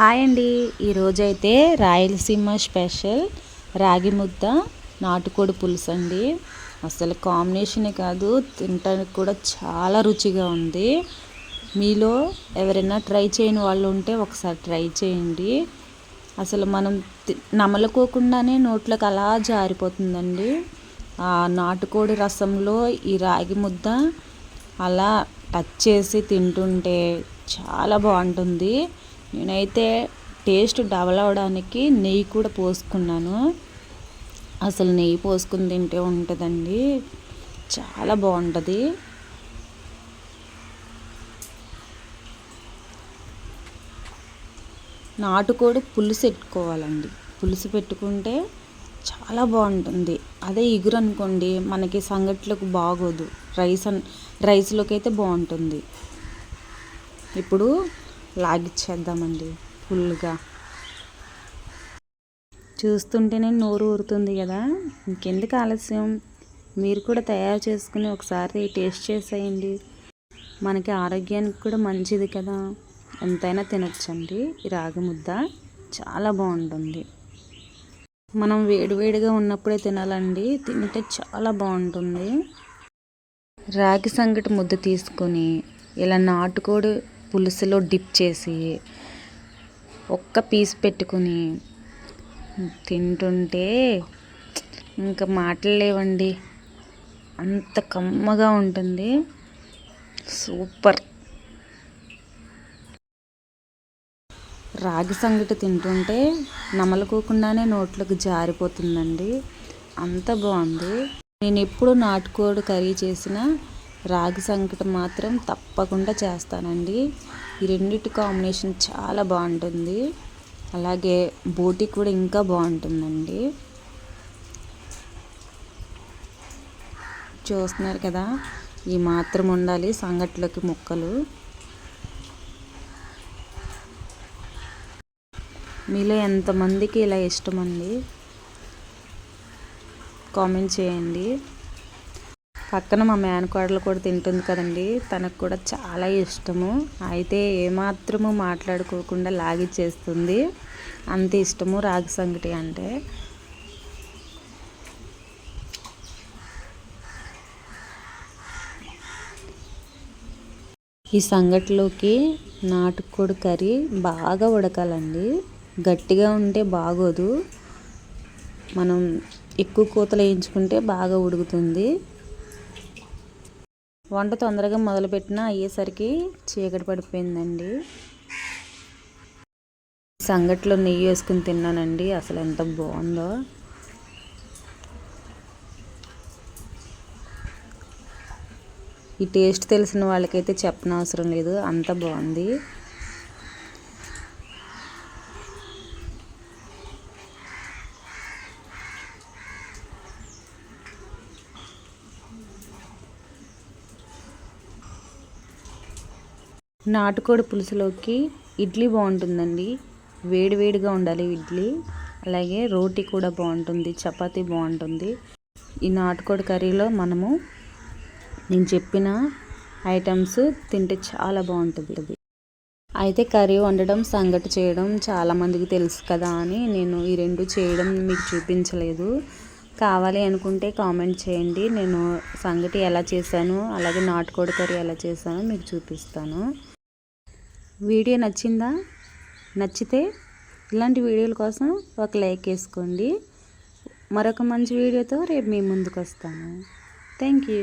Hi అండి. ఈరోజైతే Rayalaseema special రాగి ముద్ద నాటుకోడి పులుసు అండి. అసలు కాంబినేషనే కాదు తినడానికి కూడా చాలా రుచిగా ఉంది. మీలో ఎవరైనా ట్రై చేయని వాళ్ళు ఉంటే ఒకసారి ట్రై చేయండి. అసలు మనం నమలుకోకుండానే నోట్లోకి అలా జారిపోతుందండి. ఆ నాటుకోడి రసంలో ఈ రాగి ముద్ద అలా టచ్ చేసి తింటుంటే చాలా బాగుంటుంది. నేనైతే టేస్ట్ డబల్ అవడానికి నెయ్యి కూడా పోసుకున్నాను. అసలు నెయ్యి పోసుకుని తింటే ఉంటుందండి. చాలా బాగుంటుంది. నాటుకోడి పులుసు పెట్టుకోవాలండి. పులుసు పెట్టుకుంటే చాలా బాగుంటుంది. అదే ఇగురు అనుకోండి మనకి సంగట్లకు బాగోదు. రైస్ అన్ రైస్లోకి అయితే బాగుంటుంది. ఇప్పుడు లాగిచ్చేద్దామండి ఫుల్గా చూస్తుంటేనే నోరు ఊరుతుంది కదా. ఇంకెందుకు ఆలస్యం? మీరు కూడా తయారు చేసుకుని ఒకసారి టేస్ట్ చేసేయండి. మనకి ఆరోగ్యానికి కూడా మంచిది కదా. ఎంతైనా తినొచ్చండి. ఈ రాగి ముద్ద చాలా బాగుంటుంది. మనం వేడివేడిగా ఉన్నప్పుడే తినాలండి. తింటే చాలా బాగుంటుంది. రాగి సంగటి ముద్ద తీసుకొని ఇలా నాటుకోడి పులుసులో డిప్ చేసి ఒక్క పీస్ పెట్టుకుని తింటుంటే ఇంకా మాటలు లేవండి. అంత కమ్మగా ఉంటుంది. సూపర్. రాగి సంగటి తింటుంటే నమలకోకుండానే నోట్లోకి జారిపోతుందండి. అంత బాగుంది. నేను ఎప్పుడు నాటుకోడి కర్రీ చేసినా రాగి సంగటం మాత్రం తప్పకుండా చేస్తానండి. ఈ రెండింటి కాంబినేషన్ చాలా బాగుంటుంది. అలాగే బోటి కూడా ఇంకా బాగుంటుందండి. చూస్తున్నారు కదా ఈ మాత్రం ఉండాలి సంగట్లోకి ముక్కలు. మీలో ఎంతమందికి ఇలా ఇష్టమండి? కామెంట్ చేయండి. పక్కన మా మేనకోడలు కూడా తింటుంది కదండి. తనకు కూడా చాలా ఇష్టము. అయితే ఏమాత్రము మాట్లాడుకోకుండా లాగిచ్చేస్తుంది అంత ఇష్టము రాగి సంగటి అంటే. ఈ సంగటిలోకి నాటుకోడి కర్రీ బాగా ఉడకాలండి. గట్టిగా ఉంటే బాగోదు. మనం ఎక్కువ కూతలు వేయించుకుంటే బాగా ఉడుకుతుంది. వంట తొందరగా మొదలుపెట్టిన అయ్యేసరికి చీకటి పడిపోయిందండి. సంగట్లో నెయ్యి వేసుకుని తిన్నానండి. అసలు ఎంత బాగుందో. ఈ టేస్ట్ తెలిసిన వాళ్ళకైతే చెప్పనవసరం లేదు. అంత బాగుంది. నాటుకోడి పులుసులోకి ఇడ్లీ బాగుంటుందండి. వేడివేడిగా ఉండాలి ఇడ్లీ. అలాగే రోటీ కూడా బాగుంటుంది చపాతీ బాగుంటుంది. ఈ నాటుకోడి కర్రీలో మనము నేను చెప్పిన ఐటమ్స్ తింటే చాలా బాగుంటుంది అయితే కర్రీ వండడం సంగటి చేయడం చాలామందికి తెలుసు కదా అని నేను ఈ రెండు చేయడం మీకు చూపించలేదు. కావాలి అనుకుంటే కామెంట్ చేయండి. నేను సంగటి ఎలా చేశాను అలాగే నాటుకోడి కర్రీ ఎలా చేశానో మీకు చూపిస్తాను. వీడియో నచ్చిందా? నచ్చితే ఇలాంటి వీడియోల కోసం ఒక లైక్ వేసుకోండి. మరొక మంచి వీడియోతో రేపు మీ ముందుకు వస్తాను. Thank you.